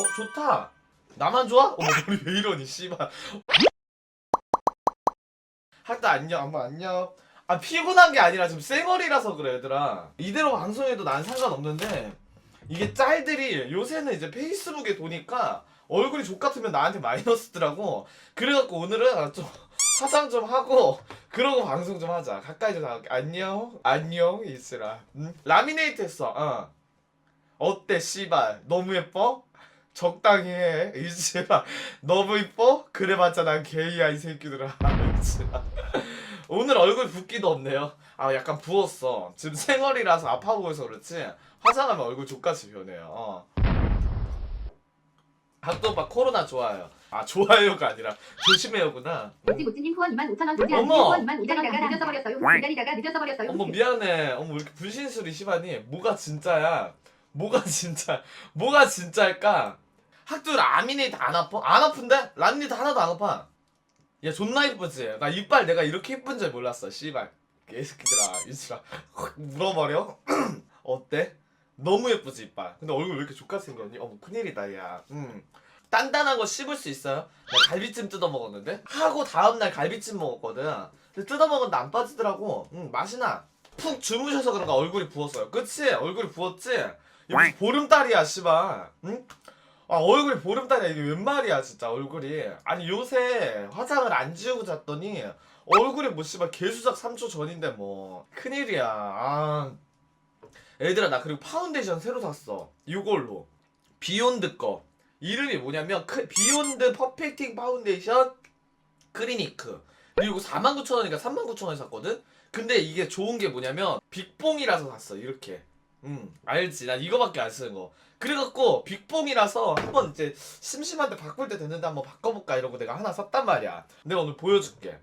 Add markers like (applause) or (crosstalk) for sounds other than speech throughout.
어 좋다. 나만 좋아? (laughs) 어머 머리 왜 이러니 씨발. 학다 안녕 엄마 안녕. 아 피곤한 게 아니라 지금 쌩얼이라서 그래 얘들아. 이대로 방송해도 난 상관없는데 이게 짤들이 요새는 이제 페이스북에 도니까 얼굴이 족 같으면 나한테 마이너스더라고. 그래갖고 오늘은 아, 좀 화장 좀 하고 그러고 방송 좀 하자. 가까이 좀 나갈게. 안녕 안녕 이슬아. 응? 라미네이트 했어. 어. 어때 씨발 너무 예뻐? 적당히 해. (laughs) 이지라 너무 이뻐? 그래봤자 난 게이야 이 새끼들아. (laughs) 이지라 오늘 얼굴 붓기도 없네요. 아 약간 부었어. 지금 생얼이라서 아파 보여서 그렇지? 화장하면 얼굴 족같이 변해요. 어. 학도 오빠 코로나 좋아요. 아 좋아요가 아니라 조심해요구나. 모찌 모찌님 후원 2만 5천 원 조지 어머! 후원 2만 5천 원 기다리다가 늦어서 버렸어요. 기다리다가 늦어서 버렸어요. 어머 미안해. 어머 왜 이렇게 분신술이 심하니? 뭐가 진짜야? 뭐가 진짜 뭐가 진짜일까 학도 라미네이트 안 아파? 안 아픈데? 라미네이트 하나도 안 아파 야 존나 이쁘지? 나 이빨 내가 이렇게 이쁜 줄 몰랐어 씨발 개새끼들아 확 물어버려? (clears throat) 어때? 너무 예쁘지 이빨 근데 얼굴 왜 이렇게 족같이 생겼니? 어머 큰일이다 야 음. 단단한 거 씹을 수 있어요? 나 갈비찜 뜯어 먹었는데 하고 다음날 갈비찜 먹었거든 근데 뜯어 먹었는데 안 빠지더라고 응 맛이 나푹 주무셔서 그런가 얼굴이 부었어요 그치? 얼굴이 부었지? 보름달이야 씨발 응? 아 얼굴이 보름달이야. 이게 웬 말이야 진짜 얼굴이. 아니 요새 화장을 안 지우고 잤더니 얼굴이 뭐 씨발 개수작 3초 전인데 뭐. 큰일이야. 아. 애들아 나 그리고 파운데이션 새로 샀어. 이걸로. 비욘드 거. 이름이 뭐냐면 크, 비욘드 퍼펙팅 파운데이션 크리니크. 그리고 49,000원이니까 39,000원에 샀거든? 근데 이게 좋은 게 뭐냐면 빅봉이라서 샀어 이렇게 음 알지. 난 이거밖에 안 쓰는 거. 그래갖고 빅봉이라서 한번 이제 심심한데 바꿀 때 됐는데 한번 바꿔볼까 이러고 내가 하나 샀단 말이야. 내가 오늘 보여줄게.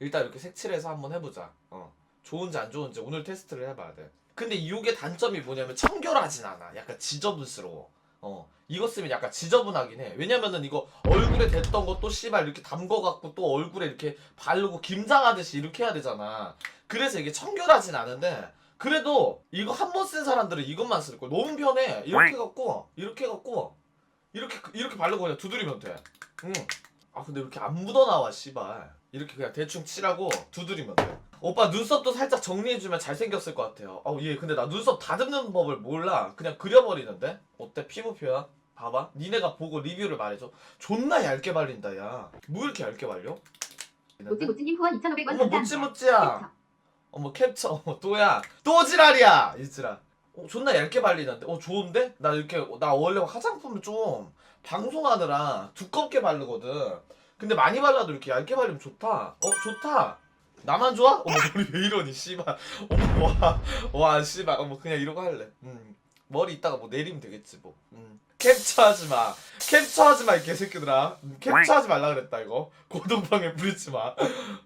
일단 이렇게 색칠해서 한번 해보자. 어. 좋은지 안 좋은지 오늘 테스트를 해봐야 돼. 근데 이게 단점이 뭐냐면 청결하진 않아. 약간 지저분스러워. 어. 이거 쓰면 약간 지저분하긴 해. 왜냐면은 이거 얼굴에 댔던 거또 씨발 이렇게 담궈갖고 또 얼굴에 이렇게 바르고 김장하듯이 이렇게 해야 되잖아. 그래서 이게 청결하진 않은데 그래도 이거 한 번 쓴 사람들은 이것만 쓸 거야. 너무 편해. 이렇게 해갖고 이렇게 해갖고 이렇게 이렇게 바르고 그냥 두드리면 돼. 응. 아 근데 왜 이렇게 안 묻어 나와 씨발. 이렇게 그냥 대충 칠하고 두드리면 돼. 오빠 눈썹도 살짝 정리해주면 잘생겼을 것 같아요. 어얘 근데 나 눈썹 다듬는 법을 몰라. 그냥 그려버리는데? 어때? 피부 표현 봐봐. 니네가 보고 리뷰를 말해줘. 존나 얇게 발린다 야 뭐 이렇게 얇게 발려? 모찌 모찌님 후원 2,500원 어머 감사합니다. 모찌모찌야 어머 캡처 어머 또야. 또 지랄이야! 이지라 어, 존나 얇게 발리는데? 어 좋은데? 나 이렇게 나 원래 화장품을 좀 방송하느라 두껍게 바르거든. 근데 많이 발라도 이렇게 얇게 바르면 좋다. 어 좋다. 나만 좋아? 어머 머리 왜 이러니 씨발. 어머 와와 씨발. 어머 그냥 이러고 할래. 음. 머리 이따가 뭐 내리면 되겠지 뭐. 음. 캡처하지 마 캡처하지 마 이 개새끼들아 음, 캡처하지 말라 그랬다 이거 고동방에 부리지 마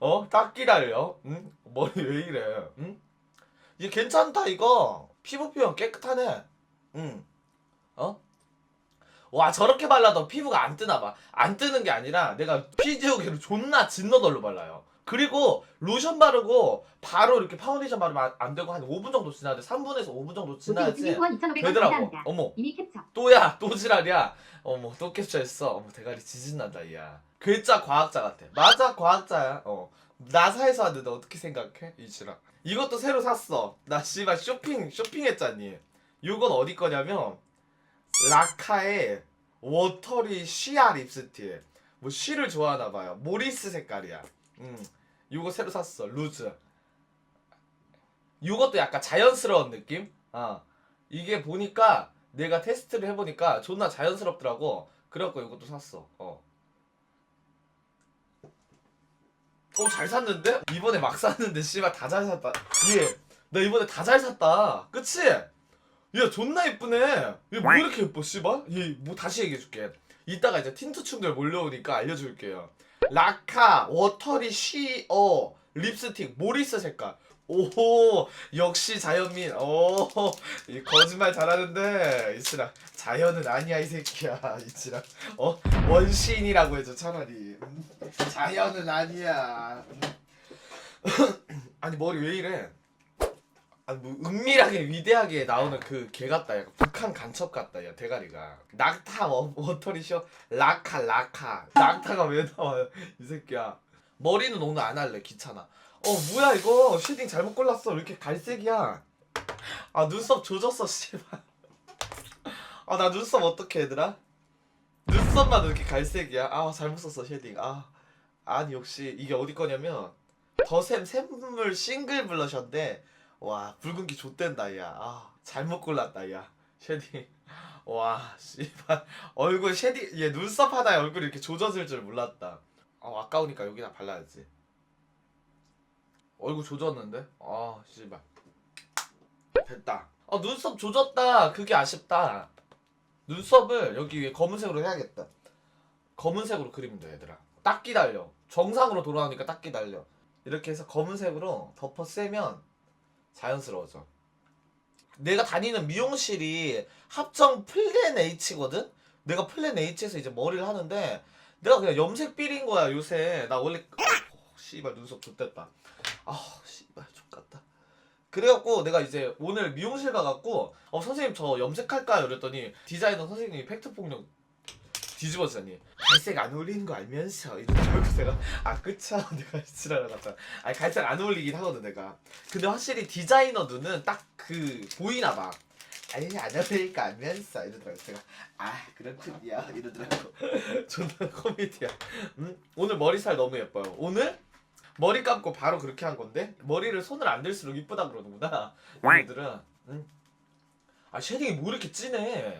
어? 딱 기다려. 응? 머리 왜 이래? 응? 이게 괜찮다 이거. 피부 표현 깨끗하네. 응. 어? 와 저렇게 발라도 피부가 안 뜨나 봐. 안 뜨는 게 아니라 내가 피지오게로 존나 진너덜로 발라요. 그리고 로션 바르고 바로 이렇게 파운데이션 바르면 안- 안 되고 한 5분 정도 지나야 돼. 3분에서 5분 정도 지나야지 모찌님 후원 2,500원 되더라고. 어머. 이미 캡처. 또야 또 지랄이야. 어머 또 캡처했어. 어머 대가리 지진난다 이야. 괴짜 과학자 같아. 맞아 과학자야. 어. 나사에서 왔는데 어떻게 생각해? 이 지랄. 이것도 새로 샀어. 나 씨발 쇼핑 쇼핑했잖니. 이건 어디 거냐면 라카의 워터리 쉬아 립스틱. 뭐 쉬를 좋아하나 봐요. 모리스 색깔이야. 음 이거 새로 샀어 루즈 이것도 약간 자연스러운 느낌 아 이게 보니까 내가 테스트를 해보니까 존나 자연스럽더라고. 그래갖고 이것도 샀어. 어. 어, 잘 샀는데? 이번에 막 샀는데, 씨발, 다 잘 샀다. 예. 나 이번에 다 잘 샀다. 그치? 야, 존나 예쁘네. 얘 뭐 이렇게 예뻐, 씨발? 얘, 뭐 다시 얘기해줄게. 이따가 이제 틴트 충들 몰려오니까 알려줄게요. 라카, 워터리, 쉬어, 립스틱, 모리스 색깔. 오, 역시 자연민. 오, 이 거짓말 잘하는데 이치라 자연은 아니야 이 새끼야 이치라 어 원시인이라고 해줘 차라리 음, 자연은 아니야 음. (coughs) 아니 머리 왜 이래 아니 뭐 은밀하게 위대하게 나오는 그 개 같다. 약간 북한 간첩 같다 야 대가리가. 낙타 워, 워터리쇼? 라카 라카. 낙타가 왜 나와요 이 새끼야. 머리는 오늘 안 할래 귀찮아. 어 뭐야 이거? 쉐딩 잘못 골랐어. 왜 이렇게 갈색이야? 아 눈썹 조졌어 씨발. 아 나 눈썹 어떡해 얘들아? 눈썹만 이렇게 갈색이야? 아 잘못 썼어 쉐딩. 아 아니 역시 이게 어디 거냐면 더샘 샘물 싱글 블러셔인데 와 붉은기 좆된다 야아 잘못 골랐다 야. 쉐딩 와 씨발. 얼굴 쉐딩 얘 눈썹 하나에 얼굴이 이렇게 조져질 줄 몰랐다. 아 아까우니까 여기다 발라야지. 얼굴 조졌는데? 아 씨발. 됐다. 아 눈썹 조졌다. 그게 아쉽다. 눈썹을 여기 위에 검은색으로 해야겠다. 검은색으로 그리면 돼 얘들아. 딱 기다려. 정상으로 돌아오니까 딱 기다려. 이렇게 해서 검은색으로 덮어 세면 자연스러워져 내가 다니는 미용실이 합정 플랜 H거든? 내가 플랜 H에서 이제 머리를 하는데 내가 그냥 염색 삘인 거야 요새 나 원래 어, 씨발 눈썹 좋댔다 아 씨발 족같다 그래갖고 내가 이제 오늘 미용실 가갖고 어 선생님 저 염색할까요? 이랬더니 디자이너 선생님이 팩트 폭력 뒤집어지더니. 갈색 안 어울리는 거 알면서 이러더라고 내가 아 그쵸. (laughs) 내가 지랄을 났다 아니 갈색 안 어울리긴 하거든 내가. 근데 확실히 디자이너 눈은 딱 그 보이나 봐. 아니 안거 알면서 이러더라고. 제가 아 그렇군요 이러더라고. (laughs) 존나 코미디야. 음? 오늘 머리살 너무 예뻐요. 오늘? 머리 감고 바로 그렇게 한 건데? 머리를 손을 안 들수록 이쁘다 그러는구나. 얘들은. 음? 아 쉐딩이 뭐 이렇게 진해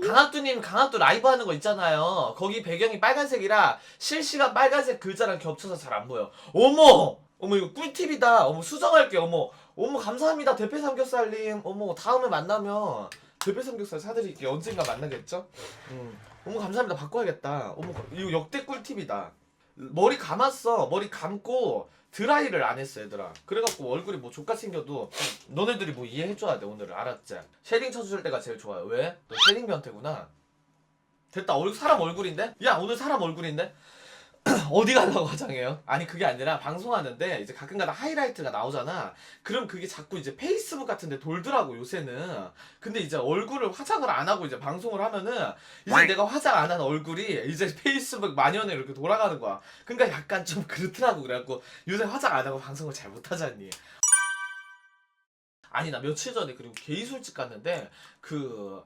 강학두님 강학두 라이브 하는 거 있잖아요. 거기 배경이 빨간색이라 실시간 빨간색 글자랑 겹쳐서 잘 안 보여. 어머! 어머 이거 꿀팁이다. 어머 수정할게. 어머 어머 감사합니다. 대패 삼겹살님. 어머 다음에 만나면 대패 삼겹살 사드릴게요. 언젠가 만나겠죠? 음. 어머 감사합니다. 바꿔야겠다. 어머 이거 역대 꿀팁이다. 머리 감았어. 머리 감고 드라이를 안 했어 얘들아. 그래갖고 얼굴이 뭐 족같이 생겨도 너네들이 뭐 이해해줘야 돼 오늘은 알았지? 쉐딩 쳐줄 때가 제일 좋아요 왜? 너 쉐딩 변태구나 됐다 얼굴 사람 얼굴인데? 야 오늘 사람 얼굴인데? (clears throat) 어디 가려고 화장해요? 아니 그게 아니라 방송하는데 이제 가끔가다 하이라이트가 나오잖아. 그럼 그게 자꾸 이제 페이스북 같은데 돌더라고 요새는. 근데 이제 얼굴을 화장을 안 하고 이제 방송을 하면은 이제 내가 화장 안 한 얼굴이 이제 페이스북 만연에 이렇게 돌아가는 거야. 그러니까 약간 좀 그렇더라고. 그래갖고 요새 화장 안 하고 방송을 잘 못하잖니. 아니 나 며칠 전에 그리고 게이 술집 갔는데 그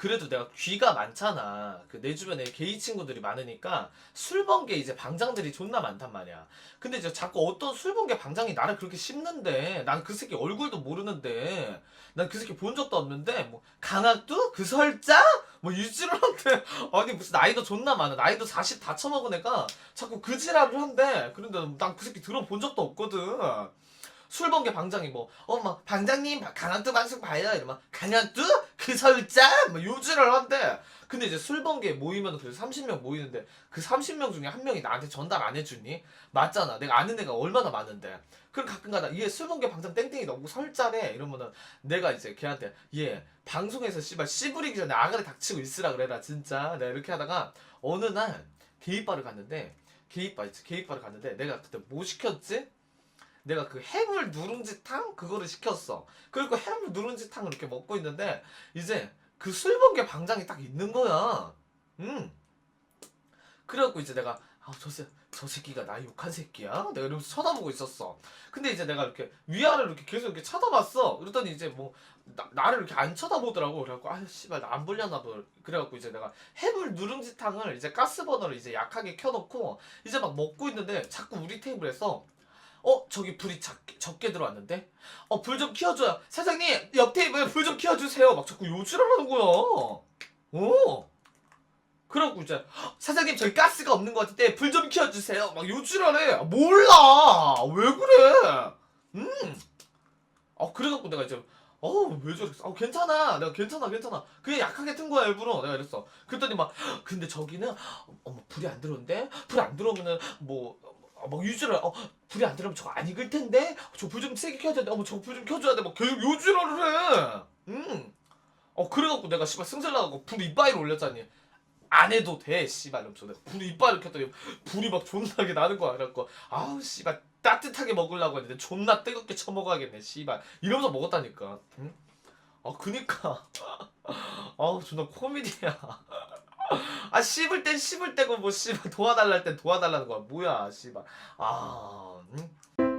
그래도 내가 귀가 많잖아. 그 내 주변에 게이 친구들이 많으니까 술번개 이제 방장들이 존나 많단 말이야. 근데 이제 자꾸 어떤 술번개 방장이 나를 그렇게 씹는데 난 그 새끼 얼굴도 모르는데 난 그 새끼 본 적도 없는데 뭐 강학도 그 설자 뭐 유지런한테 (laughs) 아니 무슨 나이도 존나 많아 나이도 40 다 처먹은 애가 자꾸 그 지랄을 한대 그런데 난 그 새끼 들어본 적도 없거든 술번개 방장이 뭐, 어, 막, 방장님, 강한뚜 방송 봐요. 이러면, 강한뚜? 그 설자? 뭐, 요지를 한대. 근데 이제 술번개 모이면 그래도 30명 모이는데, 그 30명 중에 한 명이 나한테 전달 안 해주니? 맞잖아. 내가 아는 애가 얼마나 많은데. 그럼 가끔 가다, 얘 술번개 방장 땡땡이 너무 설자래. 이러면은, 내가 이제 걔한테, 얘, 방송에서 씨발 씨부리기 전에 아가리 닥치고 있으라 그래라, 진짜. 내가 이렇게 하다가, 어느 날, 게이바를 갔는데, 게이바 있지, 게이바를 갔는데, 내가 그때 뭐 시켰지? 내가 그 해물 누룽지탕 그거를 시켰어. 그리고 해물 누룽지탕을 이렇게 먹고 있는데 이제 그 술번개 방장이 딱 있는 거야. 음. 그래갖고 이제 내가 아, 저, 새, 저 새끼가 나 욕한 새끼야? 내가 이러면서 쳐다보고 있었어. 근데 이제 내가 이렇게 위아래로 이렇게 계속 이렇게 쳐다봤어. 그랬더니 이제 뭐 나, 나를 이렇게 안 쳐다보더라고. 그래갖고 아 씨발 나안 볼려나 봐. 그래갖고 이제 내가 해물 누룽지탕을 이제 가스버너를 이제 약하게 켜놓고 이제 막 먹고 있는데 자꾸 우리 테이블에서 어 저기 불이 작게, 적게 들어왔는데? 어 불 좀 키워줘요. 사장님 옆 테이블 불좀 키워주세요? 막 자꾸 요지랄하는 거야 어? 그러고 이제 "헉, 사장님 저기 가스가 없는 것 같은데 불 좀 키워주세요. 막 요지랄해 아, 몰라. 왜 그래? 음어 그래갖고 내가 이제 어왜 저랬어 어 괜찮아. 내가 괜찮아 괜찮아. 그냥 약하게 튼 거야 일부러. 내가 이랬어. 그랬더니 막 "헉, (gasps) 근데 저기는 어머 불이 안 들어오는데? 불 안 들어오면은 뭐 어, 막 유지를 어 불이 안 들어오면 저거 안 익을 텐데? 저불 좀 세게 켜야 되는데 어머 저거 불 좀 켜줘야 돼막 계속 요지랄을 해. 음. 어 그래갖고 내가 씨발 승질 나가고 불 이빠이로 올렸잖니. 안 해도 돼 씨발. 이러면서 내가 불 이빨을 켰더니 불이 막 존나게 나는 거야. 그래갖고 아우 씨발. 따뜻하게 먹으려고 했는데 존나 뜨겁게 처먹어야겠네 씨발. 이러면서 먹었다니까. 응? 아 그니까. (laughs) 아우 존나 코미디야 아 씹을 땐 씹을 때고 뭐 씨발 도와달라 할땐 도와달라는 거야 뭐야 씨발 아 응?